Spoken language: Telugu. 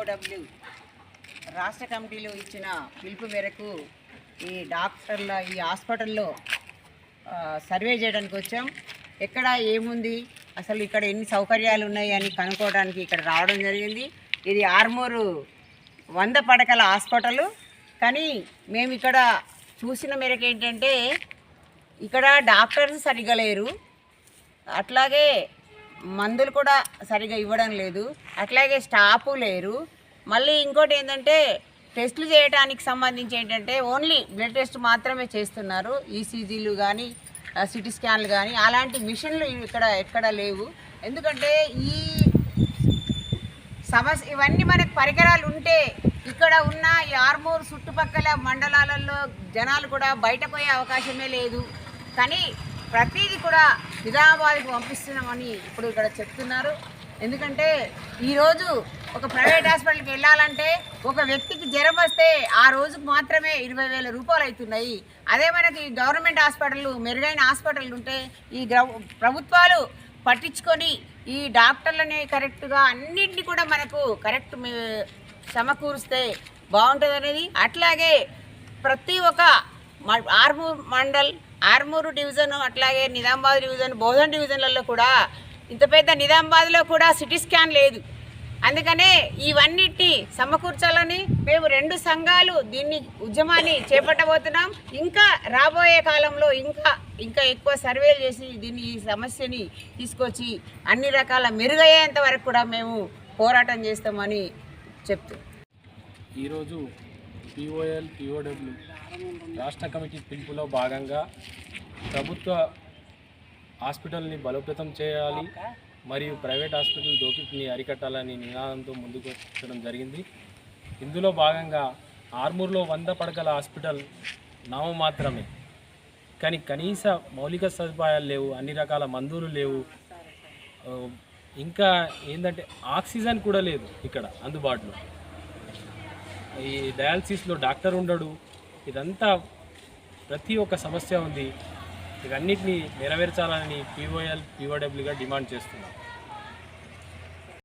ఈఓడబ్ల్యూ రాష్ట్ర కమిటీలు ఇచ్చిన పిలుపు మేరకు ఈ డాక్టర్ల ఈ హాస్పిటల్లో సర్వే చేయడానికి వచ్చాం. ఎక్కడ ఏముంది అసలు ఇక్కడ ఎన్ని సౌకర్యాలు ఉన్నాయి అని కనుక్కోవడానికి ఇక్కడ రావడం జరిగింది. ఇది ఆర్మూరు వంద పడకల హాస్పిటల్. కానీ మేము ఇక్కడ చూసిన మేరకు ఏంటంటే ఇక్కడ డాక్టర్స్ సరిగా లేరు. అట్లాగే మందులు కూడా సరిగా ఇవ్వడం లేదు. అట్లాగే స్టాఫ్ లేరు. మళ్ళీ ఇంకోటి ఏంటంటే టెస్టులు చేయడానికి సంబంధించి ఏంటంటే ఓన్లీ బ్లడ్ టెస్ట్ మాత్రమే చేస్తున్నారు. ఈసీజీలు కానీ సిటీ స్కాన్లు కానీ అలాంటి మిషన్లు ఇక్కడ ఎక్కడ లేవు. ఎందుకంటే ఈ సమస్య ఇవన్నీ మనకు పరికరాలు ఉంటే ఇక్కడ ఉన్న ఈ ఆర్మూర్ చుట్టుపక్కల మండలాలలో జనాలు కూడా బయట పోయే అవకాశమే లేదు. కానీ ప్రతిదీ కూడా నిజామాబాద్కి పంపిస్తున్నామని ఇప్పుడు ఇక్కడ చెప్తున్నారు. ఎందుకంటే ఈరోజు ఒక ప్రైవేట్ హాస్పిటల్కి వెళ్ళాలంటే ఒక వ్యక్తికి జ్వరం వస్తే ఆ రోజుకు మాత్రమే ఇరవై వేల రూపాయలు అవుతున్నాయి. అదే మనకి గవర్నమెంట్ హాస్పిటల్ మెరుగైన హాస్పిటల్ ఉంటే ఈ ప్రభుత్వాలు పట్టించుకొని ఈ డాక్టర్లని కరెక్ట్గా అన్నింటినీ కూడా మనకు కరెక్ట్ సమకూరిస్తే సమకూరుస్తే బాగుంటుంది అనేది అట్లాగే ప్రతి ఒక్క ఆర్మూర్ మండల్ ఆర్మూరు డివిజన్ అట్లాగే నిజామాబాద్ డివిజన్ బోధన్ డివిజన్లలో కూడా ఇంత పెద్ద నిజామాబాద్లో కూడా సిటీ స్కాన్ లేదు. అందుకనే ఇవన్నిటిని సమకూర్చాలని మేము రెండు సంఘాలు దీన్ని ఉద్యమాన్ని చేపట్టబోతున్నాం. ఇంకా రాబోయే కాలంలో ఇంకా ఇంకా ఎక్కువ సర్వేలు చేసి దీన్ని ఈ సమస్యని తీసుకొచ్చి అన్ని రకాల మెరుగయ్యేంత వరకు కూడా మేము పోరాటం చేస్తామని చెప్తూ ఈరోజు పిఓఎల్ పిఓడబ్ల్యూ రాష్ట్ర కమిటీ పిలుపులో భాగంగా ప్రభుత్వ హాస్పిటల్ని బలోపేతం చేయాలి మరియు ప్రైవేట్ హాస్పిటల్ దోపిడిని అరికట్టాలని నినాదంతో ముందుకు వచ్చడం జరిగింది. ఇందులో భాగంగా ఆర్మూర్లో వంద పడకల హాస్పిటల్ నామ మాత్రమే. కానీ కనీస మౌలిక సదుపాయాలు లేవు అన్ని రకాల మందులు లేవు. ఇంకా ఏంటంటే ఆక్సిజన్ కూడా లేదు ఇక్కడ అందుబాటులో. ఈ డయాలసిస్లో డాక్టర్ ఉండడు. ఇదంతా ప్రతి ఒక్క సమస్య ఉంది. ఇవన్నిటిని నెరవేర్చాలని పీఓఎల్ పీఓడబ్ల్యూగా డిమాండ్ చేస్తున్నాం.